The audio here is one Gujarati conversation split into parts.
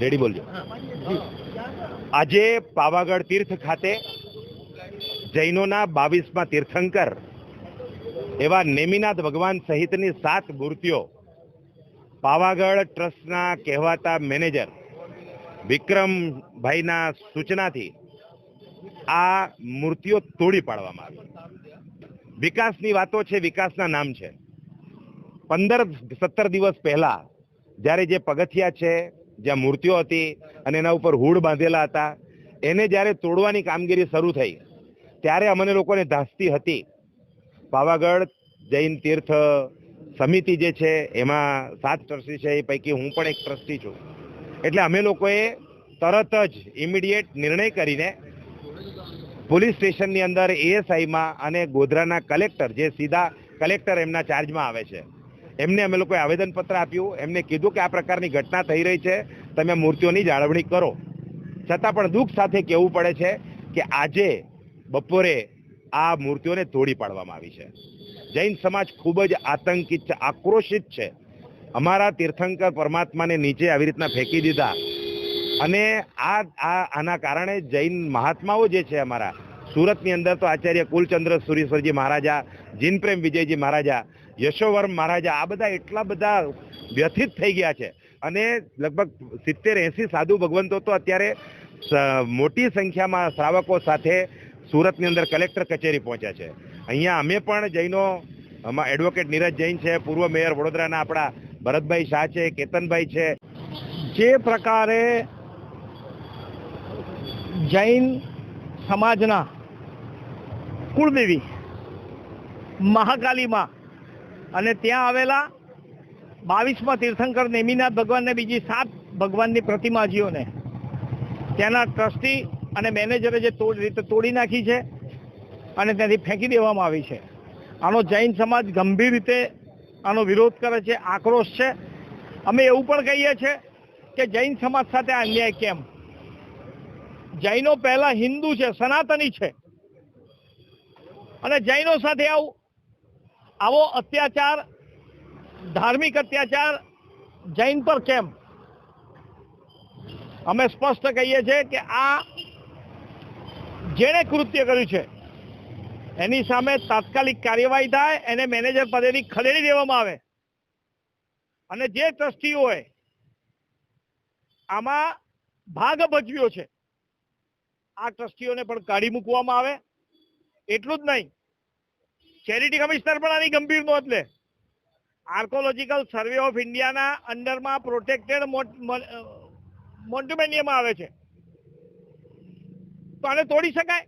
રેડી બોલજો. આજે પાવાગઢ તીર્થ ખાતે જૈનોના બાવીસમાં તીર્થંકર એવા નેમિનાથ ભગવાન સહિતની સાત મૂર્તિઓ પાવાગઢ ટ્રસ્ટના કહેવાતા મેનેજર વિક્રમભાઈના સૂચનાથી આ મૂર્તિઓ તોડી પાડવામાં આવી. વિકાસની વાતો છે, વિકાસના નામ છે. પંદર, સત્તર દિવસ પહેલા જ્યારે જે પગથિયા છે જ્યાં મૂર્તિઓ હતી અને એના ઉપર હૂડ બાંધેલા હતા, એને જ્યારે તોડવાની કામગીરી શરૂ થઈ, ત્યારે અમને લોકોને ધાસતી હતી. પાવાગઢ જૈન તીર્થ સમિતિ જે છે, એમાં સાત ટ્રસ્ટી છે, એ પૈકી હું પણ એક ટ્રસ્ટી છું. એટલે અમે લોકોએ તરત જ ઇમિડિયેટ નિર્ણય કરીને પોલીસ સ્ટેશનની અંદર એએસઆઈમાં અને ગોધરાના કલેક્ટર જે સીધા કલેક્ટર એમના ચાર્જમાં આવે છે. એમને અમે લોકોએ આવેદનપત્ર આપ્યું. એમને કીધું કે આ પ્રકારની ઘટના થઈ રહી છે. તમે મૂર્તિઓની જાળવણી કરો. છતાં પણ દુઃખ સાથે કહેવું પડે છે કે આજે બપોરે આ મૂર્તિઓને તોડી પાડવામાં આવી છે. જૈન સમાજ ખૂબ જ આતંકિત છે, આક્રોશિત છે. અમારા તીર્થંકર પરમાત્માને નીચે આવી રીતના ફેંકી દીધા. અને આ આના કારણે જૈન મહાત્માઓ જે છે અમારા સુરતની અંદર તો આચાર્ય કુલચંદ્ર સુરેશ્વરજી મહારાજા, જીનપ્રેમ વિજયજી મહારાજા, યશોવર્મ મહારાજા, આ બધા એટલા બધા વ્યથિત થઈ ગયા છે. અને લગભગ સિત્તેર એંસી સાધુ ભગવંતો તો અત્યારે મોટી સંખ્યામાં શ્રાવકો સાથે સુરતની અંદર કલેક્ટર કચેરી પહોંચ્યા છે. અહીંયા અમે પણ જૈનો આમાં એડવોકેટ નીરજ જૈન છે, પૂર્વ મેયર વડોદરાના આપણા ભરતભાઈ શાહ છે, કેતનભાઈ છે. જે પ્રકારે જૈન સમાજના કુળદેવી મહાકાલીમાં. અને ત્યાં આવેલા બાવીસમાં તીર્થંકર નેમિનાથ ભગવાનને બીજી સાત ભગવાનની પ્રતિમાજીઓને ત્યાંના ટ્રસ્ટી અને મેનેજરે જે તોડ, રીતે તોડી નાખી છે અને ત્યાંથી ફેંકી દેવામાં આવી છે. આનો જૈન સમાજ ગંભીર રીતે આનો વિરોધ કરે છે, આક્રોશ છે. અમે એવું પણ કહીએ છીએ કે જૈન સમાજ સાથે અન્યાય કેમ? જૈનો પહેલા હિન્દુ છે, સનાતની છે. અને જૈનો સાથે આવું. આવો અત્યાચાર, ધાર્મિક અત્યાચાર, જૈન પર કેમ? અમે સ્પષ્ટ કહીએ છીએ કે આ જેણે કૃત્ય કર્યું છે, એની સામે તાત્કાલિક કાર્યવાહી થાય, એને મેનેજર પદેથી ખદેડી દેવામાં આવે. અને જે ટ્રસ્ટીઓએ આમાં ભાગ ભજવ્યો છે. આ ટ્રસ્ટીઓને પણ કાઢી મૂકવામાં આવે. એટલું જ નહીં. ચેરિટી કમિશનર પણ આની ગંભીર નોંધ લે. આર્કોલોજીકલ સર્વે ઓફ ઇન્ડિયાના અંડરમાં પ્રોટેક્ટેડ મોન્ટ્યુમેન્ડિયમમાં આવે છે. તો આને તોડી શકાય?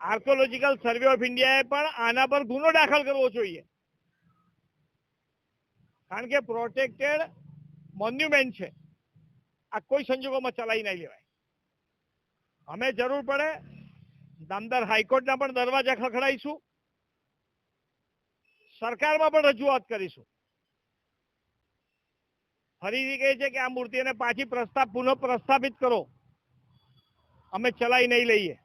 આર્કોલોજીકલ સર્વે ઓફ ઇન્ડિયાએ પણ આના પર ગુનો દાખલ કરવો જોઈએ. કારણ કે પ્રોટેક્ટેડ મોન્યુમેન્ટ છે. આ કોઈ સંજોગોમાં ચલાવી નહીં લેવાય. અમે જરૂર પડે નામદાર હાઈકોર્ટના પણ દરવાજા ખખડાઈશું. સરકારમાં પણ રજૂઆત કરીશું. ફરીથી કહે છે કે આ મૂર્તિને પાછી પ્રસ્તાવ પુનઃ પ્રસ્થાપિત કરો. અમે ચલાવી નહીં લઈએ.